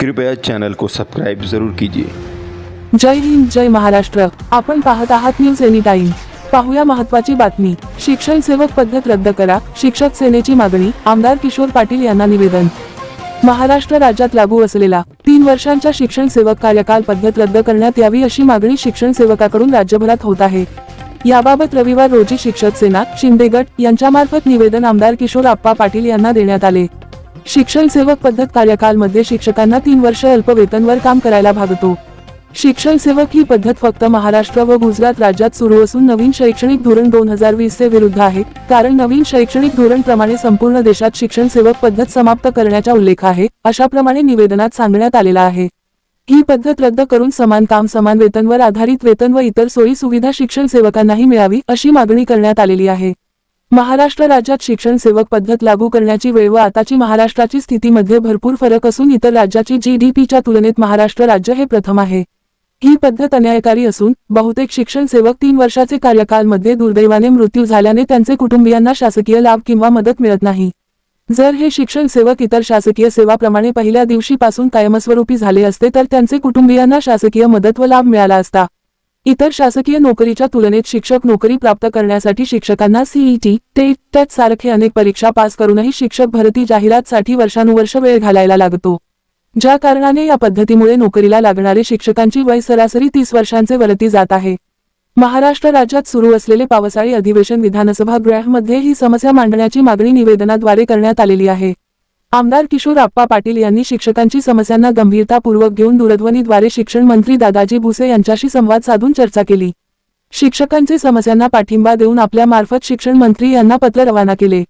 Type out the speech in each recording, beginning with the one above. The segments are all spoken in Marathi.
कृपया चॅनल को सबस्क्राईब जरूर कीजिए। जय हिंद जय महाराष्ट्र. आपण पाहत आहात न्यूज एनी टाइम पाहूया महत्वाची बातमी. शिक्षण सेवक पद्धत रद्द करा. शिक्षक सेनेची मागणी. आमदार किशोर पाटील यांना निवेदन. महाराष्ट्र राज्यात लागू असलेला तीन वर्षांच्या शिक्षण सेवक कार्यकाल पद्धत रद्द करण्यात यावी अशी मागणी शिक्षण सेवकाकडून राज्यभरात होत आहे. याबाबत रविवार रोजी शिक्षक सेना शिंदे गट यांच्यामार्फत निवेदन आमदार किशोर आप्पा पाटील यांना देण्यात आले. शिक्षण सेवक पद्धत कार्यकालमध्ये शिक्षकांना तीन वर्ष अल्पवेतनवर काम करायला भागतो. शिक्षण सेवक ही पद्धत फक्त महाराष्ट्र व गुजरात राज्यात सुरू असून नवीन शैक्षणिक धोरण दोन हजार वीस चे विरुद्ध आहे कारण नवीन शैक्षणिक धोरण प्रमाणे संपूर्ण देशात शिक्षण सेवक पद्धत समाप्त करण्याचा उल्लेख आहे अशाप्रमाणे निवेदनात सांगण्यात आलेला आहे. ही पद्धत रद्द करून समान काम समान वेतनवर आधारित वेतन व इतर सोयी सुविधा शिक्षण सेवकांनाही मिळावी अशी मागणी करण्यात आलेली आहे. महाराष्ट्र राज्यात शिक्षण सेवक पद्धत लागू करण्याची वेळ व आताची महाराष्ट्राची स्थितीमध्ये भरपूर फरक असून इतर राज्याची जीडीपीच्या तुलनेत महाराष्ट्र राज्य हे प्रथम आहे. ही पद्धत अन्यायकारी असून बहुतेक शिक्षण सेवक तीन वर्षाचे कार्यकालमध्ये दुर्दैवाने मृत्यू झाल्याने त्यांचे कुटुंबियांना शासकीय लाभ किंवा मदत मिळत नाही. जर हे शिक्षण सेवक इतर शासकीय सेवाप्रमाणे पहिल्या दिवशीपासून कायमस्वरूपी झाले असते तर त्यांचे कुटुंबियांना शासकीय मदत व लाभ मिळाला असता. इतर शासकीय नोकरीच्या तुलनेत शिक्षक नोकरी प्राप्त करण्यासाठी शिक्षकांना सीईटी टेट टेट सारखे अनेक परीक्षा पास करूनही शिक्षक भरती जाहिरातसाठी वर्षानुवर्ष वेळ घालायला लागतो. ज्या कारणाने या पद्धतीमुळे नोकरीला लागणारे शिक्षकांची वय सरासरी तीस वर्षांचे वरती जात आहे. महाराष्ट्र राज्यात सुरू असलेले पावसाळी अधिवेशन विधानसभा गृहामध्ये ही समस्या मांडण्याची मागणी निवेदनाद्वारे करण्यात आलेली आहे. आमदार किशोर आप्पा पाटील यांनी शिक्षकांची समस्यांना गंभीरतापूर्वक घेऊन दूरध्वनीद्वारे शिक्षण मंत्री दादाजी भुसे यांच्याशी संवाद साधून चर्चा केली. शिक्षकांचे समस्यांना पाठिंबा देऊन आपल्या मार्फत शिक्षण मंत्री यांना पत्र रवाना केले.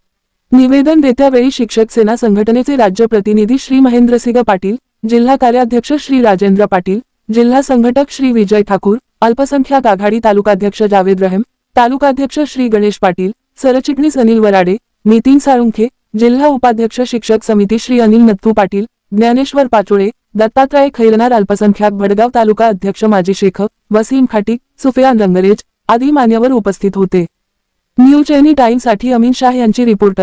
निवेदन देत्या वेळी शिक्षक सेना संघटनेचे राज्य प्रतिनिधी श्री महेंद्रसिंग पाटील जिल्हा कार्याध्यक्ष श्री राजेंद्र पाटील जिल्हा संघटक श्री विजय ठाकूर अल्पसंख्याक आघाडी तालुकाध्यक्ष जावेद रहम तालुकाध्यक्ष श्री गणेश पाटील सरचिटणीस अनिल वराडे नितीन साळुंखे जिल्हा उपाध्यक्ष शिक्षक समिती श्री अनिल नथू पाटील ज्ञानेश्वर पाचोळे दत्तात्रय खैरनार अल्पसंख्याक भडगाव तालुका अध्यक्ष माजी शेख वसीम खाटी सुफियान रंगरेज आदी मान्यवर उपस्थित होते. न्यूज एनी टाइमसाठी अमीन शाह यांची रिपोर्ट.